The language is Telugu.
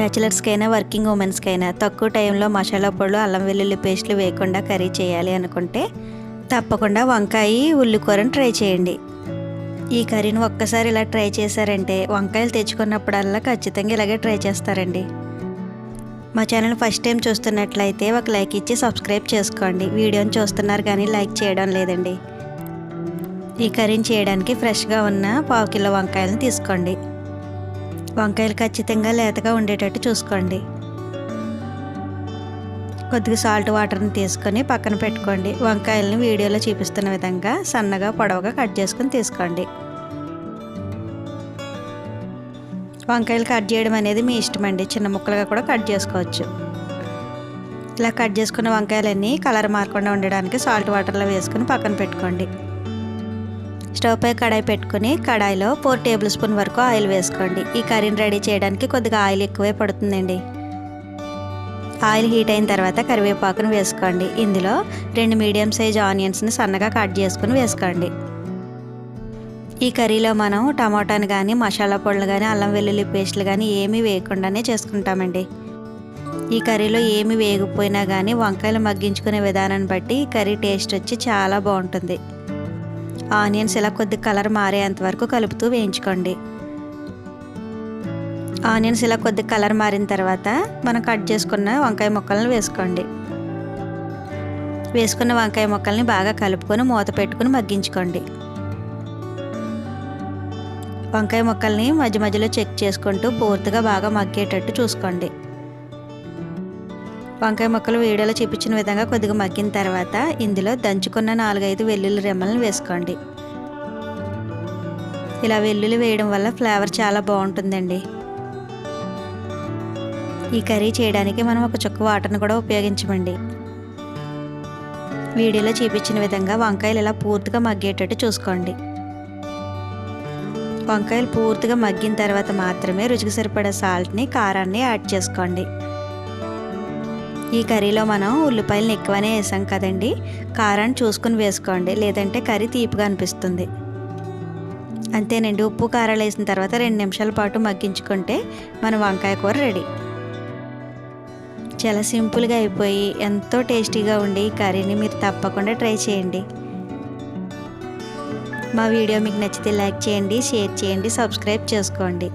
బ్యాచిలర్స్కైనా వర్కింగ్ ఉమెన్స్కైనా తక్కువ టైంలో మసాలా పొడులు అల్లం వెల్లుల్లి పేస్ట్లు వేయకుండా కర్రీ చేయాలి అనుకుంటే తప్పకుండా వంకాయ ఉల్లికూరను ట్రై చేయండి. ఈ కర్రీని ఒక్కసారి ఇలా ట్రై చేశారంటే వంకాయలు తెచ్చుకున్నప్పుడల్లా ఖచ్చితంగా ఇలాగే ట్రై చేస్తారండి. మా ఛానల్ ఫస్ట్ టైం చూస్తున్నట్లయితే ఒక లైక్ ఇచ్చి సబ్స్క్రైబ్ చేసుకోండి. వీడియోని చూస్తున్నారు కానీ లైక్ చేయడం లేదండి. ఈ కర్రీని చేయడానికి ఫ్రెష్గా ఉన్న పావు కిలో వంకాయలను తీసుకోండి. వంకాయలు ఖచ్చితంగా లేతగా ఉండేటట్టు చూసుకోండి. కొద్దిగా సాల్ట్ వాటర్ని తీసుకొని పక్కన పెట్టుకోండి. వంకాయలని వీడియోలో చూపిస్తున్న విధంగా సన్నగా పొడవుగా కట్ చేసుకొని తీసుకోండి. వంకాయలు కట్ చేయడం అనేది మీ ఇష్టం అండి చిన్న ముక్కలుగా కూడా కట్ చేసుకోవచ్చు. ఇలా కట్ చేసుకున్న వంకాయలన్నీ కలర్ మారకుండా ఉండడానికి సాల్ట్ వాటర్లో వేసుకుని పక్కన పెట్టుకోండి. స్టవ్ పై కడాయి పెట్టుకుని కడాయిలో ఫోర్ టేబుల్ స్పూన్ వరకు ఆయిల్ వేసుకోండి. ఈ కర్రీని రెడీ చేయడానికి కొద్దిగా ఆయిల్ ఎక్కువే పడుతుందండి. ఆయిల్ హీట్ అయిన తర్వాత కరివేపాకును వేసుకోండి. ఇందులో రెండు మీడియం సైజ్ ఆనియన్స్ని సన్నగా కట్ చేసుకుని వేసుకోండి. ఈ కర్రీలో మనం టమాటాను కానీ మసాలా పొడులు కానీ అల్లం వెల్లుల్లి పేస్ట్లు కానీ ఏమీ వేయకుండానే చేసుకుంటామండి. ఈ కర్రీలో ఏమి వేయకపోయినా కానీ వంకాయలు మగ్గించుకునే విధానాన్ని బట్టి ఈ కర్రీ టేస్ట్ వచ్చి చాలా బాగుంటుంది. ఆనియన్స్ ఇలా కొద్ది కలర్ మారేంత వరకు కలుపుతూ వేయించుకోండి. ఆనియన్స్ ఇలా కొద్ది కలర్ మారిన తర్వాత మనం కట్ చేసుకున్న వంకాయ ముక్కలను వేసుకోండి. వేసుకున్న వంకాయ ముక్కల్ని బాగా కలుపుకొని మూత పెట్టుకుని మగ్గించుకోండి. వంకాయ ముక్కల్ని మధ్య మధ్యలో చెక్ చేసుకుంటూ పూర్తిగా బాగా మగ్గేటట్టు చూసుకోండి. వంకాయ ముక్కలు వీడియోలో చూపించిన విధంగా కొద్దిగా మగ్గిన తర్వాత ఇందులో దంచుకున్న నాలుగైదు వెల్లుల్లి రెమ్మలను వేసుకోండి. ఇలా వెల్లుల్లి వేయడం వల్ల ఫ్లేవర్ చాలా బాగుంటుందండి. ఈ కర్రీ చేయడానికి మనం ఒక చుక్క వాటర్ని కూడా ఉపయోగించమండి. వీడియోలో చూపించిన విధంగా వంకాయలు ఇలా పూర్తిగా మగ్గేటట్టు చూసుకోండి. వంకాయలు పూర్తిగా మగ్గిన తర్వాత మాత్రమే రుచికి సరిపడే సాల్ట్ని కారాన్ని యాడ్ చేసుకోండి. ఈ కర్రీలో మనం ఉల్లిపాయలను ఎక్కువనే వేసాం కదండి. కారాన్ని చూసుకుని వేసుకోండి. లేదంటే కర్రీ తీపిగా అనిపిస్తుంది. అంతేనండి. ఉప్పు కారాలు వేసిన తర్వాత రెండు నిమిషాల పాటు మగ్గించుకుంటే మన వంకాయ కూర రెడీ. చాలా సింపుల్గా అయిపోయి ఎంతో టేస్టీగా ఉండి ఈ కర్రీని మీరు తప్పకుండా ట్రై చేయండి. మా వీడియో మీకు నచ్చితే లైక్ చేయండి షేర్ చేయండి సబ్స్క్రైబ్ చేసుకోండి.